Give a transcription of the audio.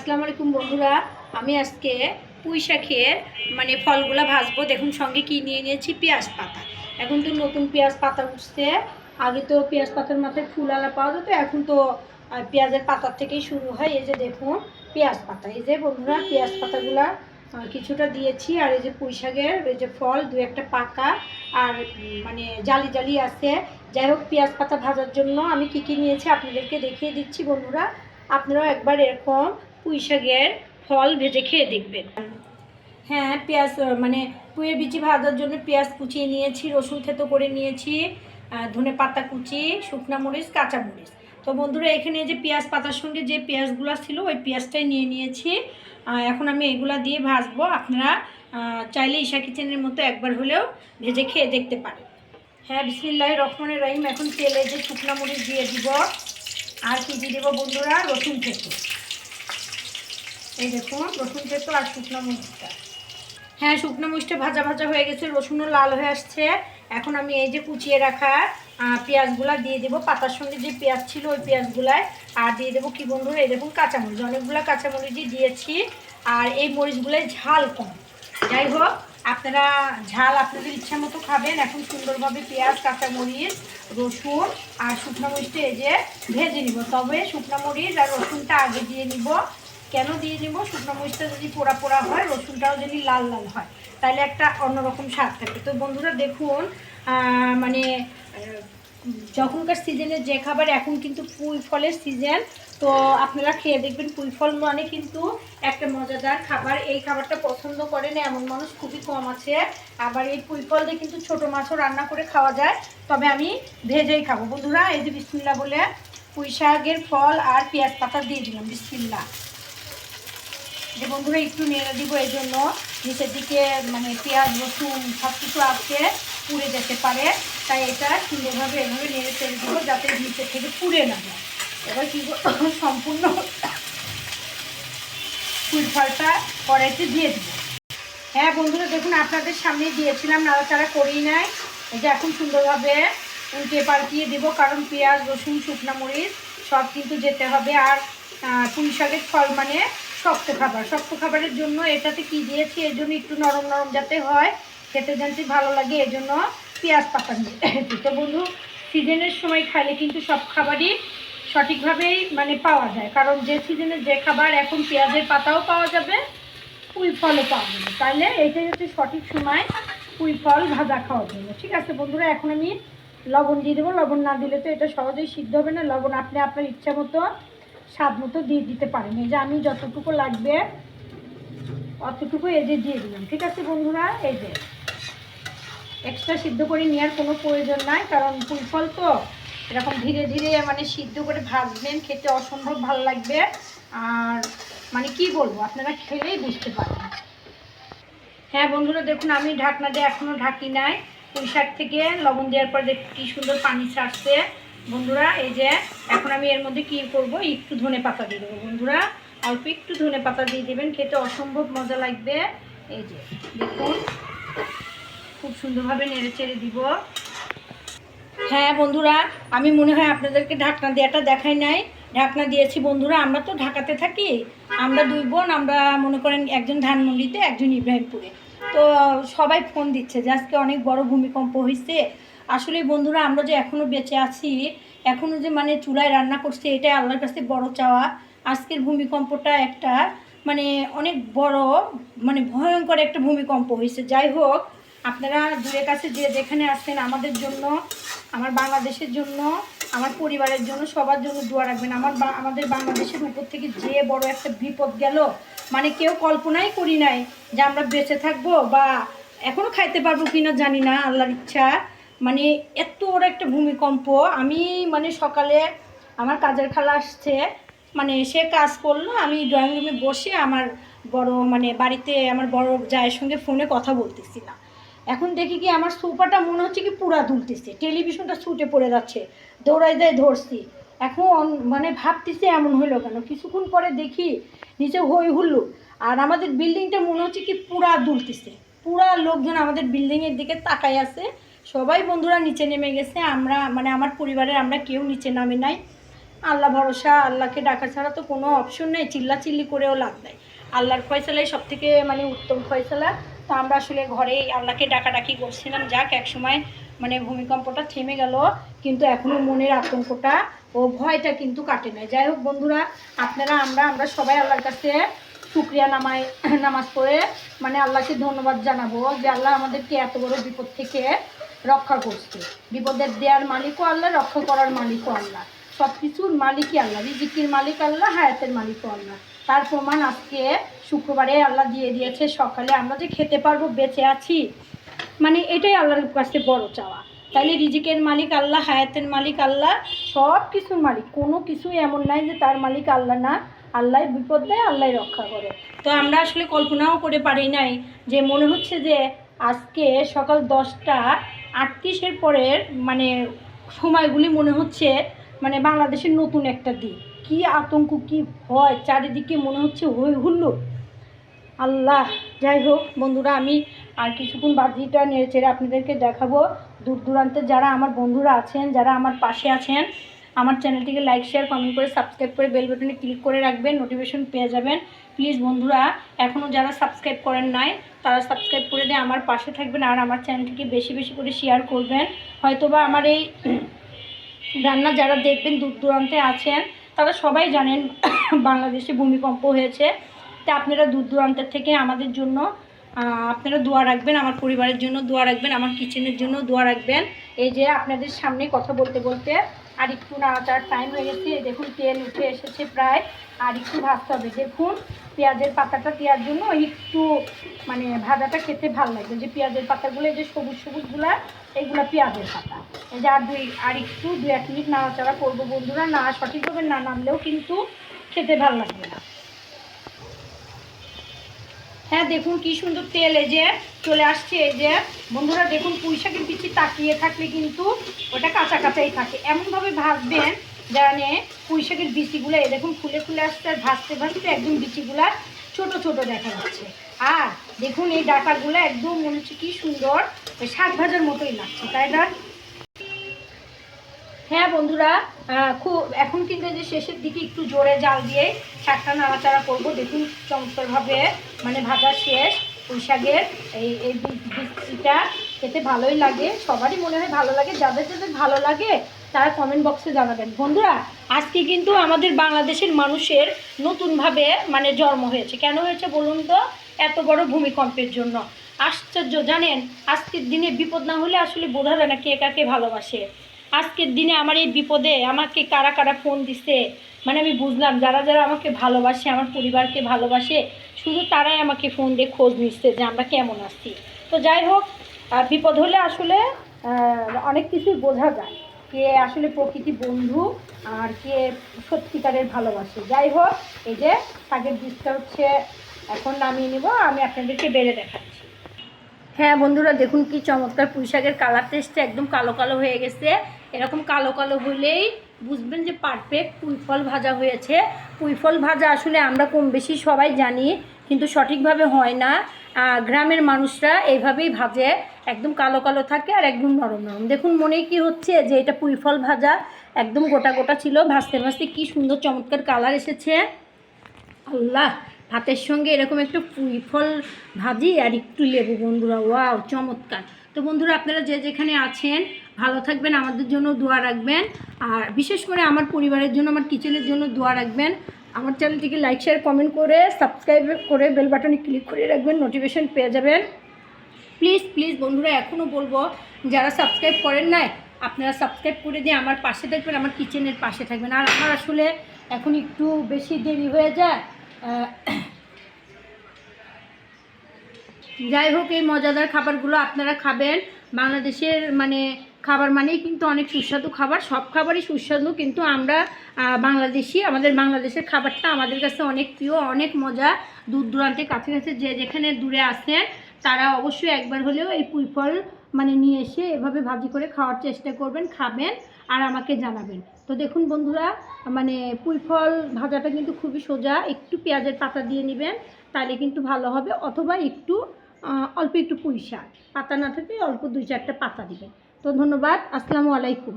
আসসালামু আলাইকুম বন্ধুরা। আমি আজকে পুঁই শাকের মানে ফলগুলো ভাজবো। দেখুন সঙ্গে কি নিয়ে নিয়েছি, পেঁয়াজ পাতা। এখন তো নতুন পেঁয়াজ পাতা উঠছে। আগে তো পেঁয়াজ পাতার মাথায় ফুল আলা পাওয়া যেত, এখন তো পেঁয়াজের পাতার থেকেই শুরু হয়। এই যে দেখুন, পেঁয়াজ পাতা। এই যে বন্ধুরা, পেঁয়াজ পাতাগুলা কিছুটা দিয়েছি। আর এই যে পুঁই শাকের এই যে ফল, দু একটা পাকা। আর মানে জালি জালি আছে। যাই হোক, পেঁয়াজ পাতা ভাজার জন্য আমি কি কি নিয়েছি আপনাদেরকে দেখিয়ে দিচ্ছি বন্ধুরা। আপনারাও একবার এরকম পুঁই শাকের ফল ভেজে খেয়ে দেখবেন। হ্যাঁ পেঁয়াজ মানে পুঁয়ের বিচি ভাজার জন্য পেঁয়াজ কুচিয়ে নিয়েছি, রসুন থেতো করে নিয়েছি ধনে পাতা কুচি, শুকনা মরিচ, কাঁচা মরিচ। তো বন্ধুরা, এখানে যে পেঁয়াজ পাতার সঙ্গে যে পেঁয়াজগুলো ছিল, ওই পেঁয়াজটাই নিয়ে নিয়েছি। এখন আমি এগুলা দিয়ে ভাজবো। আপনারা চাইলে ঈশা কিচেনের মতো একবার হলেও ভেজে খেয়ে দেখতে পারেন। হ্যাঁ বিসমিল্লাহ রহমানের রহিম। এখন তেলে যে শুকনা মরিচ দিয়ে দিব, আর কি দিয়ে দেবো বন্ধুরা? রসুন থেতো। এই দেখুন রসুন থেতো আর শুকনো মরিচটা। হ্যাঁ শুকনো মরিচটা ভাজা ভাজা হয়ে গেছে, রসুনও লাল হয়ে আসছে। এখন আমি এই যে কুচিয়ে রাখা পেঁয়াজগুলা দিয়ে দেবো। পাতার সঙ্গে যে পেঁয়াজ ছিল, ওই পেঁয়াজগুলায়। আর দিয়ে দেবো কি বন্ধুরা এই দেখুন কাঁচামরিচ। অনেকগুলো কাঁচামরিচই দিয়েছি, আর এই মরিচগুলোয় ঝাল কম। যাই হোক, আপনারা ঝাল আপনাদের ইচ্ছা মতো খাবেন। এখন সুন্দরভাবে পেঁয়াজ, কাঁচামরিচ, রসুন আর শুকনো মরিচটা এই যে ভেজে নিব। তবে শুকনো মরিচ আর রসুনটা আগে দিয়ে নিব। কেন দিয়ে দিব? শুকনো মরিচটা যদি পোড়া পোড়া হয়, রসুনটাও যদি লাল লাল হয়, তাহলে একটা অন্যরকম স্বাদ থাকে তো বন্ধুরা, দেখুন মানে যখনকার সিজনের যে খাবার, এখন কিন্তু পুঁই ফলের সিজন তো আপনারা খেয়ে দেখবেন, পুঁই ফল মানে কিন্তু একটা মজাদার খাবার। এই খাবারটা পছন্দ করে না এমন মানুষ খুবই কম আছে। আবার এই পুঁই ফল দিয়ে কিন্তু ছোটো মাছও রান্না করে খাওয়া যায়। তবে আমি ভেজেই খাব। বন্ধুরা, এই যে বিসমিল্লা বলে পুঁই শাকের ফল আর পেঁয়াজ পাতা দিয়ে দিলাম, বিসমিল্লা। যে বন্ধুরা, একটু নেড়ে দিব এই জন্য। নিচের দিকে মানে পেঁয়াজ, রসুন সব কিছু আছে পুড়ে যেতে পারে। তাই এটা সুন্দরভাবে এভাবে নেড়ে তেড়ে দিব যাতে নিচের থেকে পুড়ে না যায়। এবার কী সম্পূর্ণ ফুল ফলটা কড়াইতে দিয়ে দিব। হ্যাঁ বন্ধুরা, দেখুন, আপনাদের সামনে দিয়েছিলাম, নাড়াচাড়া করেই নাই। এই যে এখন সুন্দরভাবে উল্টে পাল্টিয়ে দেবো, কারণ পেঁয়াজ, রসুন, শুকনা মরিচ সব কিন্তু যেতে হবে। আর পুঁই শাকের ফল মানে শক্ত খাবার, শক্ত খাবারের জন্য এটাতে কি দিয়েছি? এই জন্য একটু নরম নরম যাতে হয়, খেতে জানতে ভালো লাগে এই জন্য পেঁয়াজ পাতা দিয়েছি তো বন্ধু, সিজনের সময় খাইলে কিন্তু সব খাবারই সঠিকভাবেই মানে পাওয়া যায়। কারণ যে সিজনে যে খাবার, এখন পেঁয়াজের পাতাও পাওয়া যাবে, পুঁই ফলও পাওয়া যাবে। তাহলে এইটাই হচ্ছে সঠিক সময় পুঁই ফল ভাজা খাওয়ার জন্য। ঠিক আছে বন্ধুরা, এখন আমি লবণ দিয়ে দেবো। লবণ না দিলে তো এটা সহজেই সিদ্ধ হবে না। লবণ আপনি আপনার ইচ্ছা মতো স্বাদ মতো দিয়ে দিতে পারেন। এই যে আমি যতটুকু লাগবে, অতটুকু এই যে দিয়ে দিলাম। ঠিক আছে বন্ধুরা? এই যে এক্সট্রা সিদ্ধ করে নেওয়ার কোনো প্রয়োজন নাই, কারণ পুঁই ফল তো এরকম ধীরে ধীরে মানে সিদ্ধ করে ভাজবেন, খেতে অসম্ভব ভালো লাগবে। আর মানে কি বলব, আপনারা খেলেই বুঝতে পারবেন। হ্যাঁ বন্ধুরা, দেখুন, আমি ঢাকনা দিয়ে এখনও ঢাকি নাই। পুঁই শাক থেকে লবণ দেওয়ার পর দেখুন কী সুন্দর পানি ছাড়ছে। বন্ধুরা, এই যে এখন আমি এর মধ্যে কী করব? একটু ধনে পাতা দিয়ে দেবো বন্ধুরা। অল্প একটু ধনে পাতা দিয়ে দেবেন, খেতে অসম্ভব মজা লাগবে। এই যে দেখুন, খুব সুন্দরভাবে নেড়ে চেড়ে দিব। হ্যাঁ বন্ধুরা, আমি মনে হয় আপনাদেরকে ঢাকনা দেওয়াটা দেখাই নাই। ঢাকনা দিয়েছি বন্ধুরা, আমরা তো ঢাকাতে থাকি। আমরা দুই বোন, আমরা মনে করেন একজন ধানমন্ডিতে, একজন ইব্রাহিমপুরে। তো সবাই ফোন দিচ্ছে যে আজকে অনেক বড় ভূমিকম্প হয়েছে আসলে বন্ধুরা, আমরা যে এখনও বেঁচে আছি এখনও যে মানে চুলায় রান্না করছে, এটাই আল্লাহর কাছে বড় চাওয়া। আজকের ভূমিকম্পটা একটা মানে অনেক বড় মানে ভয়ঙ্কর একটা ভূমিকম্প হয়েছে। যাই হোক, আপনারা দূরের কাছে যে যেখানে আসছেন আমাদের জন্য, আমার বাংলাদেশের জন্য, আমার পরিবারের জন্য, সবার জন্য দোয়া রাখবেন। আমার আমাদের বাংলাদেশের উপর থেকে যে বড় একটা বিপদ গেল মানে কেউ কল্পনাই করি নাই যে আমরা বেঁচে থাকব বা এখনও খাইতে পারব কিনা জানি না, আল্লাহর ইচ্ছা। মানে এত বড় একটা ভূমিকম্প, আমি মানে সকালে আমার কাজের খালা আসছে মানে সে কাজ করল, আমি ড্রয়িং রুমে বসে আমার বড় মানে বাড়িতে আমার বড় জায়ের সঙ্গে ফোনে কথা বলতেছিলাম। এখন দেখি কি আমার সোফাটা মনে হচ্ছে কি পুরা দুলতেছে টেলিভিশনটা ছুটে পড়ে যাচ্ছে দৌড়াই দেয় ধরছি। এখন মানে ভাবতেছি এমন হলো কেন? কিছুক্ষণ পরে দেখি নিচে হই হুল্লু, আর আমাদের বিল্ডিংটা মনে হচ্ছে কি পুরা দুলতেছে, পুরা লোকজন আমাদের বিল্ডিংয়ের দিকে তাকাই আছে সবাই বন্ধুরা নিচে নেমে গেছে, আমরা মানে আমার পরিবারের আমরা কেউ নিচে নামে নাই। আল্লাহ ভরসা, আল্লাহকে ডাকা ছাড়া তো কোনো অপশন নেই চিল্লা চিল্লি করেও লাভ নেই। আল্লাহর ফয়সালাই সব থেকে মানে উত্তম ফয়সালা। তো আমরা আসলে ঘরেই আল্লাহকে ডাকাডাকি করছিলাম, যাক একসময় মানে ভূমিকম্পটা থেমে গেল, কিন্তু এখনও মনের আতঙ্কটা ও ভয়টা কিন্তু কাটে নাই। যাই হোক বন্ধুরা, আপনারা, আমরা আমরা সবাই আল্লাহর কাছে শুক্রিয়া নামায়, নামাজ পড়ে মানে আল্লাহকে ধন্যবাদ জানাব যে আল্লাহ আমাদেরকে এত বড় বিপদ থেকে রক্ষা করছে। বিপদের দেয়ার মালিকও আল্লাহ, রক্ষা করার মালিকও আল্লাহ। সব কিছুর মালিকই আল্লাহ, রিজিকির মালিক আল্লাহ, হায়াতের মালিকও আল্লাহ। তার প্রমাণ আজকে শুক্রবারে আল্লাহ দিয়ে দিয়েছে, সকালে আমরা যে খেতে পারব, বেঁচে আছি মানে এটাই আল্লাহর কাছে বড় চাওয়া। তাইলে রিজিকের মালিক আল্লাহ, হায়াতের মালিক আল্লাহ সব কিছুর মালিক। কোনো কিছুই এমন নাই যে তার মালিক আল্লাহ না আল্লাহ বিপদ দেয় আল্লাহ রক্ষা করে। তো আমরা আসলে কল্পনাও করে পারি নাই যে মনে হচ্ছে যে আজকে সকাল দশটা আটত্রিশের পরের মানে সময়গুলি মনে হচ্ছে মানে বাংলাদেশের নতুন একটা দিক। কি আতঙ্ক, কি ভয়, চারিদিকে মনে হচ্ছে হই হুল্লো আল্লাহ, যাই হোক বন্ধুরা, আমি আর কিছুক্ষণ বাজিটা নেড়ে চেড়ে আপনাদেরকে দেখাবো। দূর দূরান্তে যারা আমার বন্ধুরা আছেন, যারা আমার পাশে আছেন আমার চ্যানেলটিকে লাইক শেয়ার কমেন্ট করে সাবস্ক্রাইব করে বেল বাটনে ক্লিক করে রাখবেন নোটিফিকেশন পেয়ে যাবেন। প্লিজ বন্ধুরা এখনও যারা সাবস্ক্রাইব করেন নাই, তারা সাবস্ক্রাইব করে দিয়ে আমার পাশে থাকবেন আর আমার চ্যানেলটিকে বেশি বেশি করে শেয়ার করবেন। হয়তোবা আমার এই রান্না যারা দেখবেন দূর দূরান্তে আছেন, তারা সবাই জানেন বাংলাদেশে ভূমিকম্প হয়েছে। তা আপনারা দূর দূরান্তের থেকে আমাদের জন্য আপনারা দোয়া রাখবেন, আমার পরিবারের জন্য দোয়া রাখবেন, আমার কিচেনের জন্য দোয়া রাখবেন। এই যে আপনাদের সামনে কথা বলতে বলতে আর একটু নাড়াচাড়ার টাইম হয়ে গেছে। দেখুন, তেল উঠে এসেছে প্রায়। আর একটু ভাজতে হবে। দেখুন, পেঁয়াজের পাতাটা দেওয়ার জন্য একটু মানে ভাজাটা খেতে ভালো লাগবে। যে পেঁয়াজের পাতাগুলো, এই যে সবুজ সবুজগুলা এগুলো পেঁয়াজের পাতা। এই যে আর দুই, আর একটু, দু এক মিনিট নাড়াচাড়া করব বন্ধুরা। না, সঠিকভাবে না নামলেও কিন্তু খেতে ভালো লাগবে না। হ্যাঁ দেখুন কি সুন্দর তেল এই যে চলে আসছে, এই যে। বন্ধুরা, দেখুন পুঁই শাকের তাকিয়ে থাকলে কিন্তু ওটা কাঁচা কাঁচাই থাকে। এমনভাবে ভাজবেন জানে পুঁই শাকের বিচিগুলো এ দেখুন ফুলে ফুলে আসছে আর ভাজতে ভাজতে একদম বিচিগুলা ছোট ছোট দেখা যাচ্ছে। আর দেখুন এই ডাটাগুলো একদম মনে হচ্ছে কি সুন্দর শাক ভাজার মতোই লাগছে, তাই না? হ্যাঁ বন্ধুরা খুব, এখন কিন্তু যে শেষের দিকে একটু জোরে জাল দিয়ে শাকটা নাড়াচাড়া করব। দেখুন চমৎকারভাবে মানে ভাজা শেষ পুঁইশাকের এই এই বিচিটা খেতে ভালোই লাগে, সবারই মনে হয় ভালো লাগে, যাদের যাদের ভালো লাগে তারা কমেন্ট বক্সে জানাবেন। বন্ধুরা, আজকে কিন্তু আমাদের বাংলাদেশের মানুষের নতুনভাবে মানে জন্ম হয়েছে। কেন হয়েছে বলুন তো? এত বড় ভূমিকম্পের জন্য। আশ্চর্য, জানেন? আজকের দিনে বিপদ না হলে আসলে বোঝা যায় না কে কাকে ভালোবাসে। আজকের দিনে আমার এই বিপদে আমাকে কারা কারা ফোন দিছে? মানে আমি বুঝলাম, যারা যারা আমাকে ভালোবাসে, আমার পরিবারকে ভালোবাসে, শুধু তারাই আমাকে ফোন দিয়ে খোঁজ নিচ্ছে যে আমরা কেমন আছি। তো যাই হোক বিপদ হলে আসলে অনেক কিছুই বোঝা যায় কে আসলে প্রকৃতি বন্ধু আর কে সত্যিকারের ভালোবাসে। যাই হোক, এই যে শাকের বীজটা হচ্ছে এখন নামিয়ে নিব, আমি আপনাদেরকে বেড়ে দেখাচ্ছি। হ্যাঁ বন্ধুরা, দেখুন কি চমৎকার পুঁই শাকের কালার টেস্টটা একদম কালো কালো হয়ে গেছে। এরকম কালো কালো হলেই বুঝবেন যে পারফেক্ট পুঁই ফল ভাজা হয়েছে। পুঁই ফল ভাজা আসলে আমরা কম বেশি সবাই জানি, কিন্তু সঠিকভাবে হয় না। গ্রামের মানুষরা এইভাবেই ভাজে। একদম কালো কালো থাকে আর একদম নরম নরম। দেখুন মনে কি হচ্ছে যে এটা পুঁই ফল ভাজা, একদম গোটা গোটা ছিল। ভাজতে ভাজতে কি সুন্দর চমৎকার কালার এসেছে। আল্লাহ! ভাতের সঙ্গে এরকম একটু ফল ভাজি আর একটু লেবু বন্ধুরা। ওয়াও, চমৎকার। তো বন্ধুরা, আপনারা যে যেখানে আছেন, ভালো থাকবেন, আমাদের জন্য দোয়া রাখবেন। আর বিশেষ করে আমার পরিবারের জন্য, আমার কিচেনের জন্য দোয়া রাখবেন। আমার চ্যানেলটিকে লাইক শেয়ার কমেন্ট করে সাবস্ক্রাইব করে বেল বাটনে ক্লিক করে রাখবেন নোটিফিকেশন পেয়ে যাবেন। প্লিজ প্লিজ বন্ধুরা এখনও বলব, যারা সাবস্ক্রাইব করেন নাই, আপনারা সাবস্ক্রাইব করে দিয়ে আমার পাশে থাকবেন, আমার কিচেনের পাশে থাকবেন। আর আমার আসলে এখন একটু বেশি দেরি হয়ে যায় যাই হোক, এই মজাদার খাবারগুলো আপনারা খাবেন। বাংলাদেশের মানে খাবার মানেই কিন্তু অনেক সুস্বাদু খাবার। সব খাবারই সুস্বাদু, কিন্তু আমরা বাংলাদেশি, আমাদের বাংলাদেশের খাবারটা আমাদের কাছে অনেক প্রিয়, অনেক মজা। দূর দূরান্তে কাছে কাছে যে যেখানে দূরে আসেন তারা অবশ্যই একবার হলেও এই পুঁই ফল মানে নিয়ে এসে এভাবে ভাজি করে খাওয়ার চেষ্টা করবেন, খাবেন আর আমাকে জানাবেন। তো দেখুন বন্ধুরা মানে পুঁই ফল ভাজাটা কিন্তু খুবই সোজা। একটু পেঁয়াজের পাতা দিয়ে নেবেন তাহলে কিন্তু ভালো হবে। অথবা একটু অল্প একটু পুঁই শাক। পাতা না থাকে অল্প দুই চারটা পাতা দিবেন। তো ধন্যবাদ, আসসালামু আলাইকুম।